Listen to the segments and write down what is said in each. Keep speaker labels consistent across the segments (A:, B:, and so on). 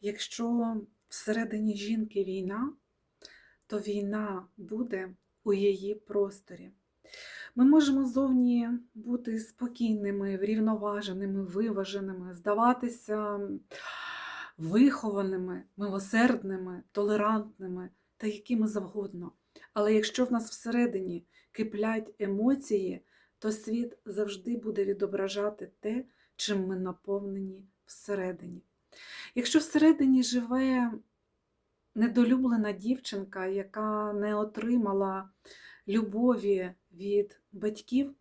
A: Якщо всередині жінки війна, то війна буде у її просторі. Ми можемо зовні бути спокійними, врівноваженими, виваженими, здаватися вихованими, милосердними, толерантними та якими завгодно. Але якщо в нас всередині киплять емоції, то світ завжди буде відображати те, чим ми наповнені всередині. Якщо всередині живе недолюблена дівчинка, яка не отримала любові від батьків,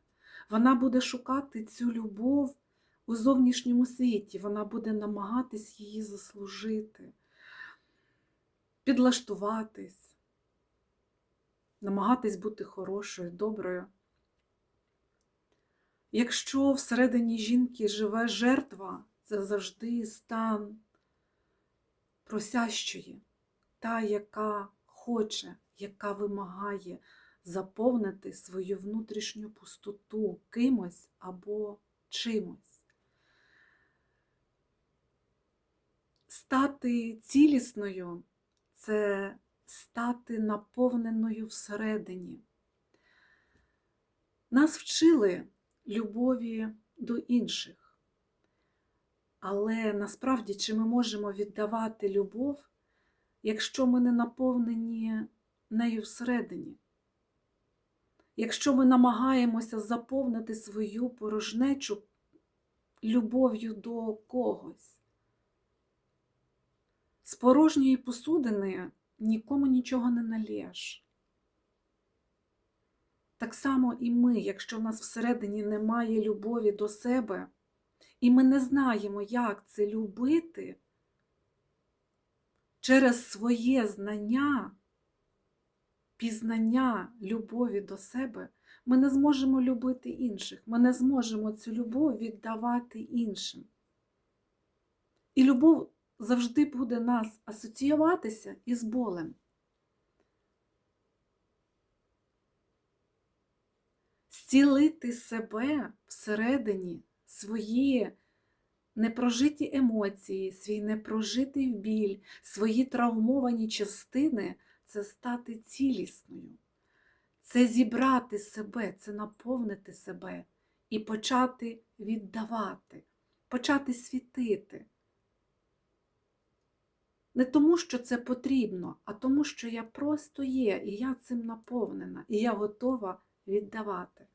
A: вона буде шукати цю любов у зовнішньому світі, вона буде намагатись її заслужити, підлаштуватись, намагатись бути хорошою, доброю. Якщо всередині жінки живе жертва, це завжди стан просящої, та, яка хоче, яка вимагає заповнити свою внутрішню пустоту кимось або чимось. Стати цілісною це стати наповненою всередині. Нас вчили любові до інших. Але насправді, чи ми можемо віддавати любов, якщо ми не наповнені нею всередині? Якщо ми намагаємося заповнити свою порожнечу любов'ю до когось, з порожньої посудини нікому нічого не налєш. Так само і ми, якщо в нас всередині немає любові до себе, і ми не знаємо, як це любити через своє знання, пізнання любові до себе, ми не зможемо любити інших, ми не зможемо цю любов віддавати іншим. І любов завжди буде нас асоціюватися із болем. Зцілити себе всередині, свої непрожиті емоції, свій непрожитий біль, свої травмовані частини це стати цілісною, це зібрати себе, це наповнити себе і почати віддавати, почати світити. Не тому, що це потрібно, а тому, що я просто є, і я цим наповнена, і я готова віддавати.